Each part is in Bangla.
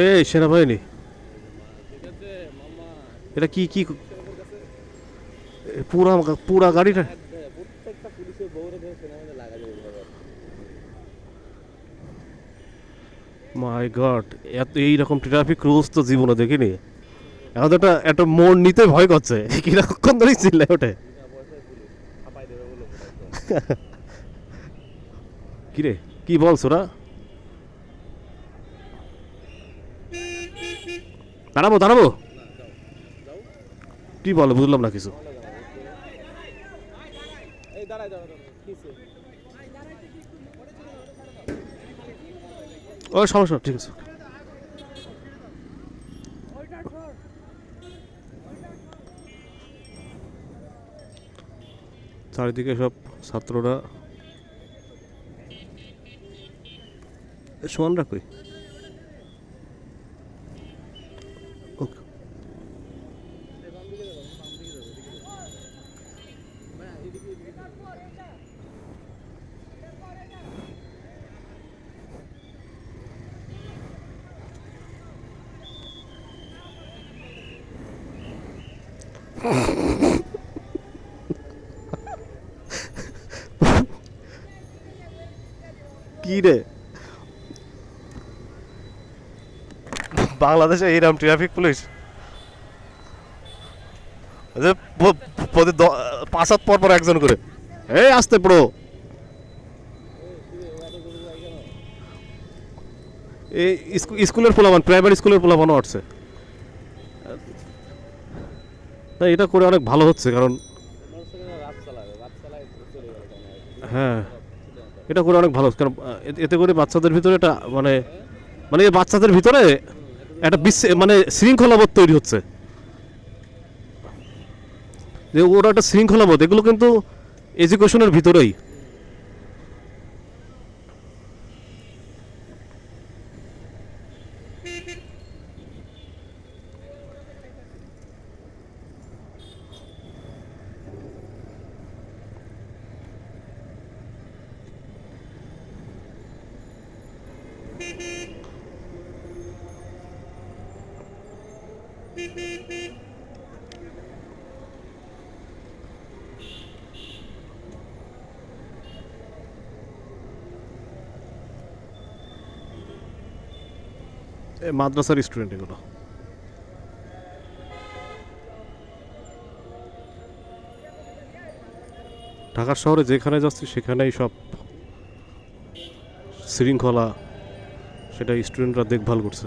এ সেনাবাহিনী। এটা কি কি? পুরা পুরা গাড়িটা। মাই গড এত এইরকম ট্রাফিক রুলস তো জীবনে দেখিনি। এখন তো একটা একটা মোড় নিতে ভয় করছে। কীরকম ধরে চিল্লায় ওঠে? কিরে কি বলছো ওরা? দাঁড়াবো দাঁড়াবো। কি বলো, বুঝলাম না কিছু। ও সমস্যা, ঠিক আছে। চারিদিকে সব ছাত্ররা। সমান রাখই কি রে বাংলাদেশে এইরকম ট্রাফিক পুলিশ প্রতি পাঁচ হাত পর পর একজন করে। এই আসতে পুরো এই স্কু- স্কুলের পোলাবান প্রাইমারি স্কুলের পোলাবানও আসছে। না, এটা করে অনেক ভালো হচ্ছে, কারণ হ্যাঁ এটা করে অনেক ভালো হচ্ছে, কারণ এতে- করে বাচ্চাদের ভিতরে এটা মানে মানে বাচ্চাদের ভিতরে একটা বিশ্ব মানে শৃঙ্খলাবোধ তৈরি হচ্ছে। যে ওরা একটা শৃঙ্খলাবোধ, এগুলো কিন্তু এডুকেশনের ভিতরেই। এগুলো। ঢাকার শহরে যেখানে যাচ্ছি সেখানেই সব শৃঙ্খলা সেটা স্টুডেন্টরা দেখভাল করছে।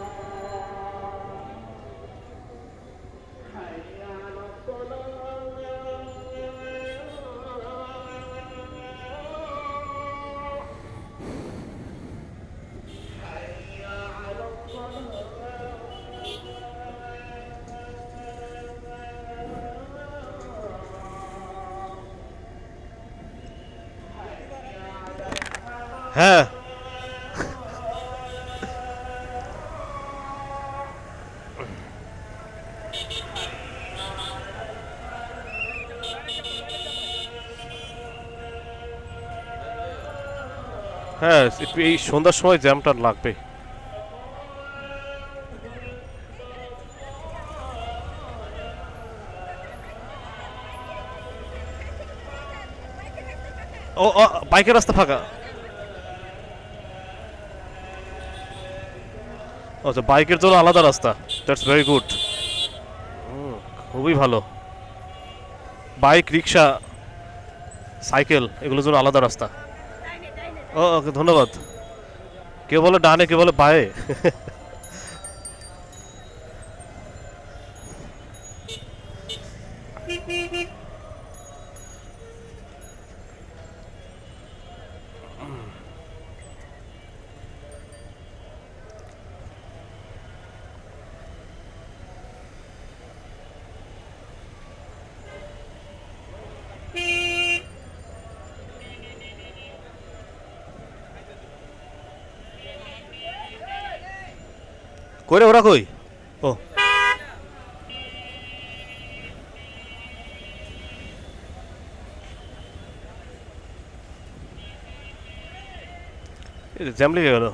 হ্যাঁ। হ্যাঁ এই সন্ধ্যার সময় জ্যামটা লাগবে। ও বাইকের রাস্তা ফাঁকা? আচ্ছা বাইকের জন্য আলাদা রাস্তা। দ্যাটস ভেরি গুড খুবই ভালো। বাইক, রিক্সা, সাইকেল, এগুলোর জন্য আলাদা রাস্তা। ও, ওকে, ধন্যবাদ। কে বলে ডানে, কে বলে বায়ে? কই রে ওরা কই ও জ্যাম লেগে গেল